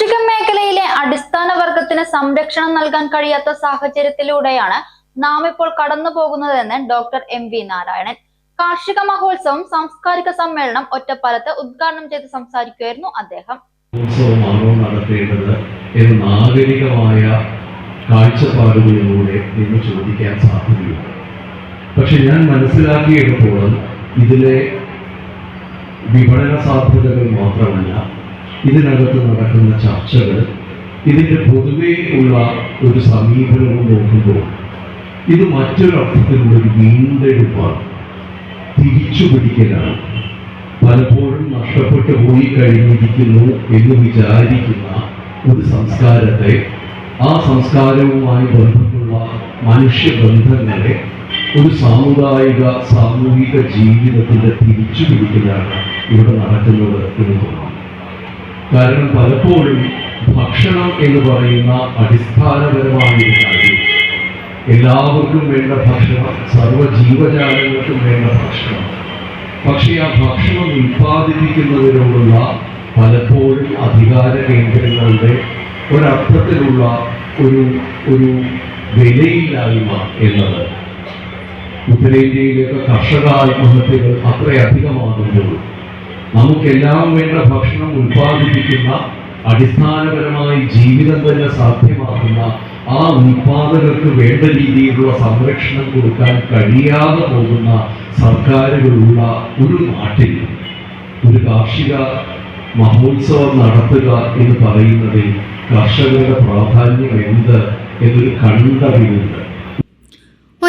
കാർഷിക മേഖലയിലെ അടിസ്ഥാന വർഗത്തിന് സംരക്ഷണം നൽകാൻ കഴിയാത്ത സാഹചര്യത്തിലൂടെയാണ് നാം ഇപ്പോൾ കടന്നു പോകുന്നതെന്ന് ഡോക്ടർ എം വി നാരായണൻ. കാർഷിക മഹോത്സവം സാംസ്കാരിക സമ്മേളനം ഒറ്റപ്പാലത്ത് ഉദ്ഘാടനം ചെയ്ത് സംസാരിക്കുകയായിരുന്നു അദ്ദേഹം. നാഗരികമായ കാഴ്ചപ്പാടുകളിലൂടെ നിന്ന് ചോദിക്കാൻ സാധ്യതയുണ്ട്. പക്ഷെ ഞാൻ മനസ്സിലാക്കിയെടുത്തോളം ഇതിലെ വിപണന സാധ്യതകൾ മാത്രമല്ല ഇതിനകത്ത് നടക്കുന്ന ചർച്ചകൾ ഇതിന്റെ പൊതുവേ ഉള്ള ഒരു സമീപനവും നോക്കുമ്പോൾ ഇത് മറ്റൊരർത്ഥത്തിലുള്ള ഒരു വീണ്ടെടുപ്പാണ്. തിരിച്ചുപിടിക്കലാണ് പലപ്പോഴും നഷ്ടപ്പെട്ടു പോയി കഴിഞ്ഞിരിക്കുന്നു എന്ന് വിചാരിക്കുന്ന ഒരു സംസ്കാരത്തെ ആ സംസ്കാരവുമായി ബന്ധമുള്ള മനുഷ്യബന്ധങ്ങളെ ഒരു സാമുദായിക സാമൂഹിക ജീവിതത്തിന്റെ തിരിച്ചു പിടിക്കലാണ് ഇവിടെ നടക്കുന്നത് എന്ന് തോന്നുന്നു. കാരണം പലപ്പോഴും ഭക്ഷണം എന്ന് പറയുന്ന അടിസ്ഥാനപരമായ കാര്യം എല്ലാവർക്കും വേണ്ട ഭക്ഷണം സർവ ജീവജാലങ്ങൾക്കും വേണ്ട ഭക്ഷണം. പക്ഷേ ആ ഭക്ഷണം ഉൽപ്പാദിപ്പിക്കുന്നതിനോടുള്ള പലപ്പോഴും അധികാര കേന്ദ്രങ്ങളുടെ ഒരർത്ഥത്തിലുള്ള ഒരു ഒരു വിലയില്ലായ്മ എന്നത്. ഉത്തരേന്ത്യയിലേക്ക് കർഷക ആത്മഹത്യകൾ അത്രയധികമാകുമ്പോൾ നമുക്കെല്ലാം വേണ്ട ഭക്ഷണം ഉൽപ്പാദിപ്പിക്കുന്ന അടിസ്ഥാനപരമായി ജീവിതം തന്നെ സാധ്യമാക്കുന്ന ആ ഉൽപാദകർക്ക് വേണ്ട രീതിയിലുള്ള സംരക്ഷണം കൊടുക്കാൻ കഴിയാതെ പോകുന്ന സർക്കാരുകളുള്ള ഒരു നാട്ടിൽ ഒരു കാർഷിക മഹോത്സവം നടത്തുക എന്ന് പറയുന്നതിൽ കർഷകരുടെ പ്രാധാന്യം എന്ത് എന്നൊരു കണ്ടറിവുണ്ട്.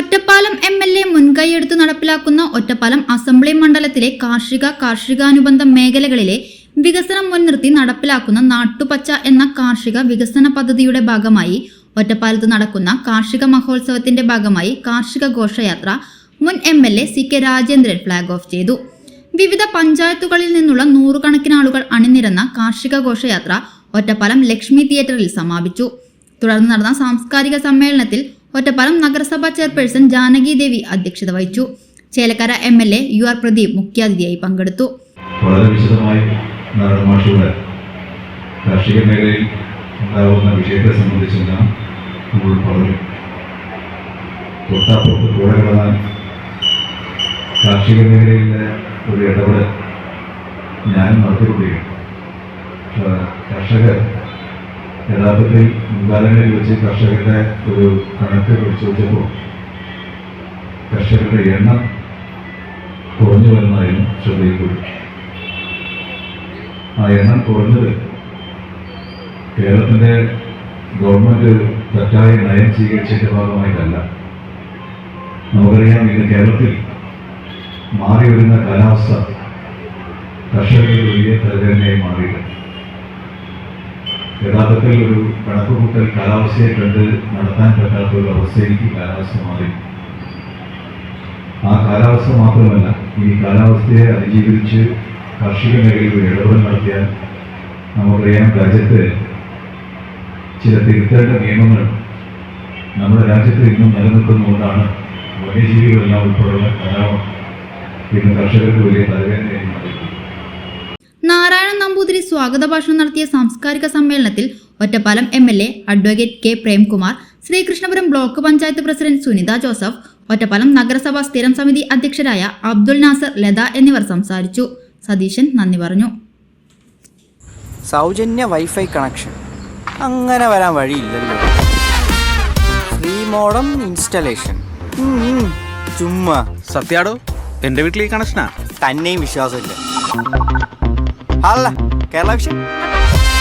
ഒറ്റപ്പാലം എം എൽ എ മുൻകൈയെടുത്ത് നടപ്പിലാക്കുന്ന ഒറ്റപ്പാലം അസംബ്ലി മണ്ഡലത്തിലെ കാർഷിക കാർഷികാനുബന്ധ മേഖലകളിലെ വികസനം മുൻനിർത്തി നടപ്പിലാക്കുന്ന നാട്ടുപച്ച എന്ന കാർഷിക വികസന പദ്ധതിയുടെ ഭാഗമായി ഒറ്റപ്പാലത്ത് നടക്കുന്ന കാർഷിക മഹോത്സവത്തിന്റെ ഭാഗമായി കാർഷിക ഘോഷയാത്ര മുൻ M L A C K Rajendran flag off ചെയ്തു. വിവിധ പഞ്ചായത്തുകളിൽ നിന്നുള്ള നൂറുകണക്കിന് ആളുകൾ അണിനിരന്ന കാർഷിക ഘോഷയാത്ര ഒറ്റപ്പാലം ലക്ഷ്മി തിയേറ്ററിൽ സമാപിച്ചു. തുടർന്ന് നടന്ന സാംസ്കാരിക സമ്മേളനത്തിൽ ഒറ്റപ്പാലം നഗരസഭാ ചെയർപേഴ്സൺ ജാനകി ദേവി അധ്യക്ഷത വഹിച്ചു. Chelakkara M L A U R Pradeep മുഖ്യാതിഥിയായി പങ്കെടുത്തു. വളരെ വിശദമായി മാഷയുടെ കാർഷിക മേഖലയിൽ ഉണ്ടാകുന്ന വിഷയത്തെ സംബന്ധിച്ചെല്ലാം നമ്മൾ പറഞ്ഞു. തൊട്ടാപ്പുറത്ത് കൂടെ കിടന്നാൽ കാർഷിക മേഖലയിലെ ഒരു ഇടപെടൽ ഞാനും നടത്തിക്കൊണ്ടിരിക്കും പക്ഷേ കർഷകർ യഥാർത്ഥത്തിൽ മുൻകാലങ്ങളിൽ വെച്ച് കർഷകരുടെ ഒരു കണക്ക് പരിശോധിച്ചപ്പോൾ കർഷകരുടെ എണ്ണം കുറഞ്ഞു വരുന്നതായിരുന്നു ശ്രദ്ധയിൽപ്പെട്ടു ആ എണ്ണം കുറഞ്ഞത് കേരളത്തിന്റെ ഗവൺമെന്റ് തെറ്റായ നയം സ്വീകരിച്ചതിന്റെ ഭാഗമായിട്ടല്ല. നമുക്കറിയാം ഇന്ന് കേരളത്തിൽ മാറി വരുന്ന കാലാവസ്ഥ കർഷകർക്ക് വലിയ തലവേദനയായി മാറിയിട്ടുണ്ട്. യഥാർത്ഥത്തിൽ ഒരു കണക്കുകൂട്ടൽ കാലാവസ്ഥയെ കണ്ട് നടത്താൻ പറ്റാത്ത ഒരു അവസ്ഥയിലേക്ക് കാലാവസ്ഥ മാറി. ആ കാലാവസ്ഥ മാത്രമല്ല ഈ കാലാവസ്ഥയെ അതിജീവിച്ച് കാർഷിക മേഖലയിൽ ഒരു ഇടപെടൽ നടത്തിയാൽ നമുക്കറിയാം രാജ്യത്ത് ചില തിരുത്തേണ്ട നിയമങ്ങൾ നമ്മുടെ രാജ്യത്ത് ഇന്നും നിലനിൽക്കുന്നതുകൊണ്ടാണ് വന്യജീവികളെല്ലാം ഉൾപ്പെടെയുള്ള കലാപം ഇന്ന് കർഷകർക്ക് വലിയ തലവേദനയായി നാരായണൻ നമ്പൂതിരി സ്വാഗത ഭാഷണം നടത്തിയ സാംസ്കാരിക സമ്മേളനത്തിൽ Ottapalam M L A advocate K Premkumar Sreekrishnapuram block panchayat president Sunitha Joseph Ottapalam നഗരസഭാ സ്ഥിരം സമിതി അധ്യക്ഷരായ അബ്ദുൽ നാസർ ലത എന്നിവർ സംസാരിച്ചു. സതീശൻ നന്ദി പറഞ്ഞു. സൗജന്യ വൈഫൈ കണക്ഷൻ. അങ്ങനെ വരാൻ വഴിയില്ലല്ലോ ഫ്രീ മോഡം ഇൻസ്റ്റലേഷൻ. ചുമ്മാ. സത്യാടോ എന്റെ വീട്ടിൽ ഈ കണക്ഷനാ? തന്നെയും വിശ്വാസമില്ല. അല്ല കേരള വിഷൻ?